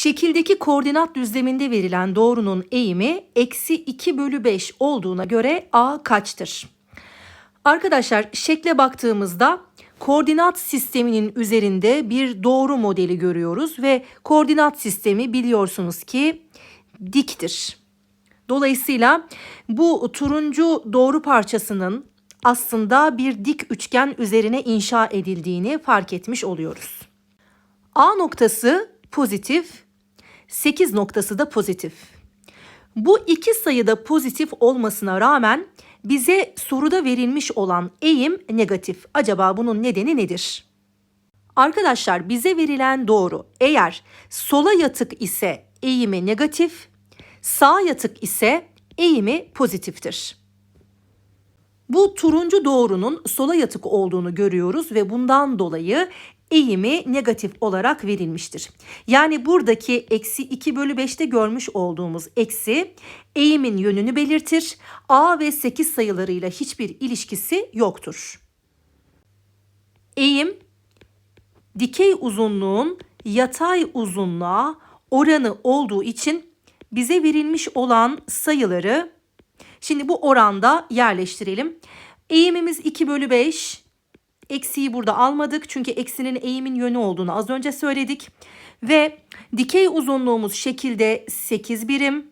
Şekildeki koordinat düzleminde verilen doğrunun eğimi eksi 2 bölü 5 olduğuna göre a kaçtır? Arkadaşlar şekle baktığımızda koordinat sisteminin üzerinde bir doğru modeli görüyoruz ve koordinat sistemi biliyorsunuz ki diktir. Dolayısıyla bu turuncu doğru parçasının aslında bir dik üçgen üzerine inşa edildiğini fark etmiş oluyoruz. A noktası pozitif, 8 noktası da pozitif. Bu iki sayıda pozitif olmasına rağmen bize soruda verilmiş olan eğim negatif. Acaba bunun nedeni nedir? Arkadaşlar bize verilen doğru eğer sola yatık ise eğimi negatif, sağa yatık ise eğimi pozitiftir. Bu turuncu doğrunun sola yatık olduğunu görüyoruz ve bundan dolayı eğimi negatif olarak verilmiştir. Yani buradaki eksi 2 bölü 5'te görmüş olduğumuz eksi eğimin yönünü belirtir. A ve 8 sayılarıyla hiçbir ilişkisi yoktur. Eğim dikey uzunluğun yatay uzunluğa oranı olduğu için bize verilmiş olan sayıları şimdi bu oranda yerleştirelim. Eğimimiz 2 bölü 5. Eksiyi burada almadık çünkü eksinin eğimin yönü olduğunu az önce söyledik. Ve dikey uzunluğumuz şekilde 8 birim.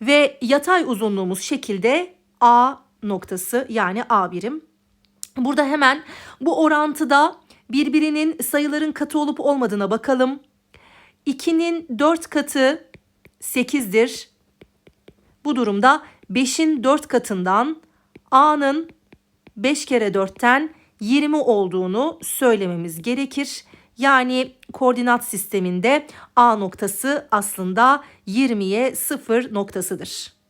Ve yatay uzunluğumuz şekilde A noktası yani A birim. Burada hemen bu orantıda birbirinin sayıların katı olup olmadığına bakalım. 2'nin 4 katı 8'dir. Bu durumda 5'in 4 katından A'nın 5 kere 4'ten 20 olduğunu söylememiz gerekir. Yani koordinat sisteminde A noktası aslında 20'ye 0 noktasıdır.